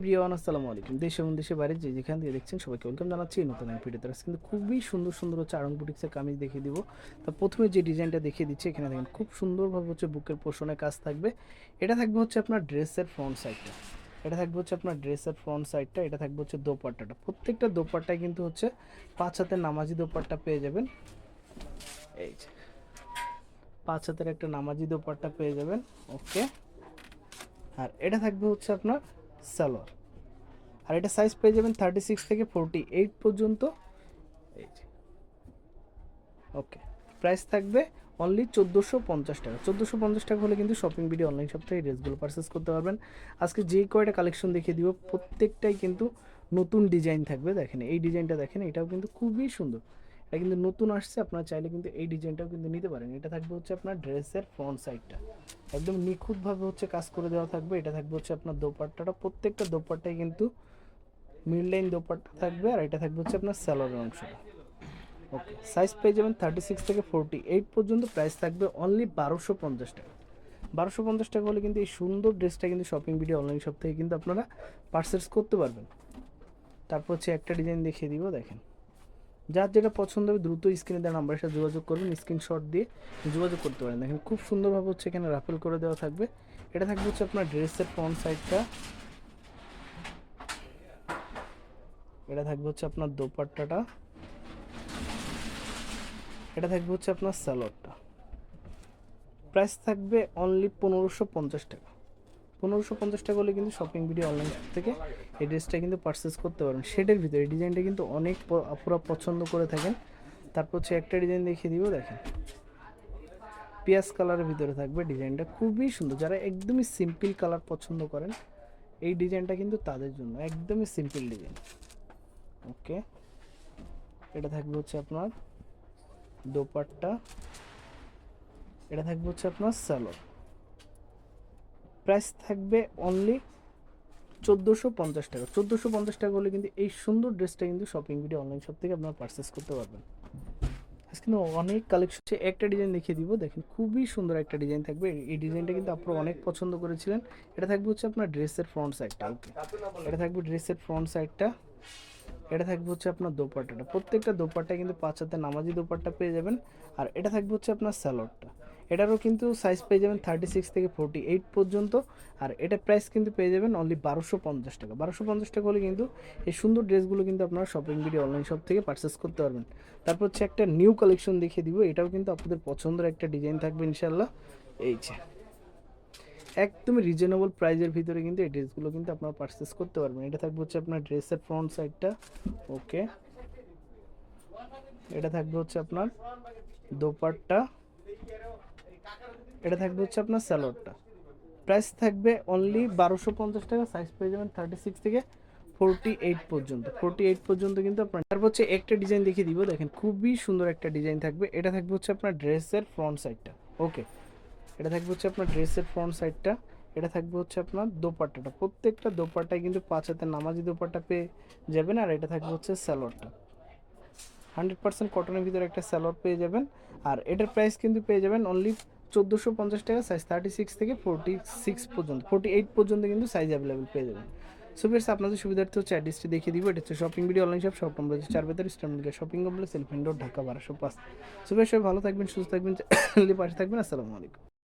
প্রিয়ান আসসালামু আলাইকুম। দেশ এবং দেশের বাইরে যে যেখান থেকে দেখছেন সবাইকে ওয়েলকাম জানাচ্ছি নতুন এক ভিডিওতে। কিন্তু খুবই সুন্দর সুন্দর হচ্ছে আড়ং বুটিক্সের কামিজ দেখিয়ে দিব। তা প্রথমে যে ডিজাইনটা দেখিয়ে দিচ্ছি, এখানে দেখেন খুব সুন্দরভাবে হচ্ছে বুকের পোষণে কাজ থাকবে। এটা থাকবে হচ্ছে আপনার ড্রেসের ফ্রন্ট সাইডটা এটা থাকবে হচ্ছে আপনার ড্রেসের ফ্রন্ট সাইডটা এটা থাকবে হচ্ছে দোপাট্টাটা। প্রত্যেকটা দোপাট্টায় কিন্তু হচ্ছে পাঁচ হাতের নামাজি দোপাট্টা পেয়ে যাবেন। এই যে, পাঁচ হাতের একটা নামাজি দোপাট্টা পেয়ে যাবেন। ওকে। আর এটা থাকবে হচ্ছে আপনার সালোয়ার আর এটা সাইজ পেয়ে যাবেন থার্টি সিক্স থেকে ফোরটি এইট পর্যন্ত ওকে প্রাইস থাকবে অনলি চোদ্দোশো পঞ্চাশ টাকা। চোদ্দোশো পঞ্চাশ টাকা হলে কিন্তু শপিং ভিডিও অনলাইন শপ থেকে ড্রেসগুলো পারচেস করতে পারবেন। আজকে যে কয়টা কালেকশন দেখিয়ে দিব, প্রত্যেকটাই কিন্তু নতুন ডিজাইন থাকবে। দেখেন, এই ডিজাইনটা দেখেন, এটাও কিন্তু খুবই সুন্দর। এটা কিন্তু নতুন আসছে, আপনারা চাইলে কিন্তু এই ডিজাইনটাও কিন্তু নিতে পারেন। এটা থাকবে হচ্ছে আপনার ড্রেসের ফ্রন্ট সাইডটা একদম নিখুঁতভাবে হচ্ছে কাজ করে দেওয়া থাকবে। এটা থাকবে হচ্ছে আপনার দোপাট্টাটা, প্রত্যেকটা দোপাট্টায় কিন্তু মিড লাইন দোপাট্টা থাকবে আর এটা থাকবে হচ্ছে আপনার স্যালোয়ারের অংশটা। ওকে সাইজ পেয়ে যাবেন থার্টি সিক্স থেকে ফোরটি এইট পর্যন্ত প্রাইস থাকবে অনলি বারোশো পঞ্চাশ টাকা। বারোশো পঞ্চাশ টাকা হলে কিন্তু এই সুন্দর ড্রেসটা কিন্তু শপিং ভিডিও অনলাইন শপ থেকে কিন্তু আপনারা পার্সেস করতে পারবেন। তারপর হচ্ছে একটা ডিজাইন দেখিয়ে দিব, দেখেন। যার যেটা পছন্দ হবে দ্রুত স্ক্রিনে দেওয়া নাম্বারের সাথে যোগাযোগ করবেন স্ক্রিনশট দিয়ে যোগাযোগ করতে পারেন। দেখেন, খুব সুন্দরভাবে হচ্ছে এখানে রাফেল করে দেওয়া থাকবে। এটা থাকবে হচ্ছে আপনার ড্রেসের ফ্রন্ট সাইডটা এটা থাকবে হচ্ছে আপনার দোপাট্টাটা। এটা থাকবে হচ্ছে আপনার স্যালোডটা প্রাইস থাকবে অনলি পনেরোশো পঞ্চাশ টাকা। পনেরোশো পঞ্চাশ টাকা হলে কিন্তু শপিং ভিডিও অনলাইন থেকে এই ড্রেসটা কিন্তু পারচেস করতে পারেন শেডের ভিতরে ডিজাইনটা কিন্তু অনেক আপুরা পছন্দ করে থাকেন। তারপর হচ্ছে একটা ডিজাইন দেখিয়ে দিব, দেখেন। পেঁয়াজ কালারের ভিতরে থাকবে ডিজাইনটা খুবই সুন্দর। যারা একদমই সিম্পল কালার পছন্দ করেন, এই ডিজাইনটা কিন্তু তাদের জন্য একদমই সিম্পল ডিজাইন ওকে এটা থাকবে হচ্ছে আপনার দোপাট্টা। এটা থাকবে হচ্ছে আপনার স্যালোর প্রাইস থাকবে অনলি চোদ্দোশো পঞ্চাশ টাকা। চোদ্দোশো পঞ্চাশ টাকা হলে কিন্তু এই সুন্দর ড্রেসটা কিন্তু শপিং ভিডিও অনলাইন শপ থেকে আপনারা পারচেস করতে পারবেন। কিন্তু অনেক কালেকশন একটা ডিজাইন দেখিয়ে দিব। দেখেন, খুবই সুন্দর একটা ডিজাইন থাকবে। এই ডিজাইনটা কিন্তু আপনারা অনেক পছন্দ করেছিলেন। এটা থাকবে হচ্ছে আপনার ড্রেসের ফ্রন্ট সাইডটা এটা থাকবে ড্রেসের ফ্রন্ট সাইডটা এটা থাকবে হচ্ছে আপনার দোপাট্টাটা। প্রত্যেকটা দোপাট্টা কিন্তু পাঁচ হাতে নামাজি দোপাট্টা পেয়ে যাবেন। আর এটা থাকবে হচ্ছে আপনার স্যালোডটা এটারও কিন্তু সাইজ পেয়ে যাবেন থার্টি সিক্স থেকে ফোরটি এইট পর্যন্ত। আর এটা প্রাইস কিন্তু পেয়ে যাবেন অনলি বারোশো পঞ্চাশ টাকা। বারোশো পঞ্চাশ টাকা হলে কিন্তু এই সুন্দর ড্রেসগুলো কিন্তু আপনারা শপিং ভিডিও অনলাইন শপ থেকে পারচেস করতে পারবেন। তারপর হচ্ছে একটা নিউ কালেকশন দেখিয়ে দিব। এটাও কিন্তু আপনাদের পছন্দের একটা ডিজাইন থাকবে ইনশাল্লাহ এই যে, একদমই রিজনেবল প্রাইজের ভিতরে কিন্তু এই ড্রেসগুলো কিন্তু আপনারা পারচেস করতে পারবেন। এটা থাকবে হচ্ছে আপনার ড্রেসের ফ্রন্ট সাইডটা ওকে এটা থাকবে হচ্ছে আপনার দোপাট্টা। এটা থাকবে হচ্ছে আপনার স্যালোডটা। প্রাইস থাকবে অনলি বারোশো পঞ্চাশ টাকা সাইজ পেয়ে যাবেন থার্টি সিক্স থেকে ফোরটি এইট পর্যন্ত। ফোরটি এইট পর্যন্ত কিন্তু আপনার তারপর হচ্ছে একটা ডিজাইন দেখিয়ে দিব, দেখেন খুবই সুন্দর একটা ডিজাইন থাকবে। এটা থাকবে হচ্ছে আপনার ড্রেসের ফ্রন্ট সাইডটা ওকে এটা থাকবে হচ্ছে আপনার ড্রেসের ফ্রন্ট সাইডটা এটা থাকবে হচ্ছে আপনার দোপাট্টাটা। প্রত্যেকটা দোপাট্টায় কিন্তু পাঁচ হাতে নামাজি দোপাট্টা পেয়ে যাবেন, আর এটা থাকবে হচ্ছে স্যালোডটা। হান্ড্রেড পার্সেন্ট কটনের ভিতরে একটা স্যালোড পেয়ে যাবেন, আর এটার প্রাইস কিন্তু পেয়ে যাবেন অনলি চোদ্দোশো পঞ্চাশ টাকা সাইজ থার্টি সিক্স থেকে ফোরটি সিক্স পর্যন্ত। ফোরটি এইট পর্যন্ত কিন্তু সাইজ অ্যাভেলেবেল পেয়ে যাবেন। সুবিধার্স আপনাদের সুবিধার্থে হচ্ছে অ্যাড্রেসটি দেখিয়ে দিব। এটা হচ্ছে shopping video online shop shop number চার বেতার Eastern Mallika shopping complex Elephant Road Dhaka বারোশো পাঁচ। সুবিধার সবাই ভালো থাকবেন, সুস্থ থাকবেন, পাশে থাকবেন, আসসালামু আলাইকুম।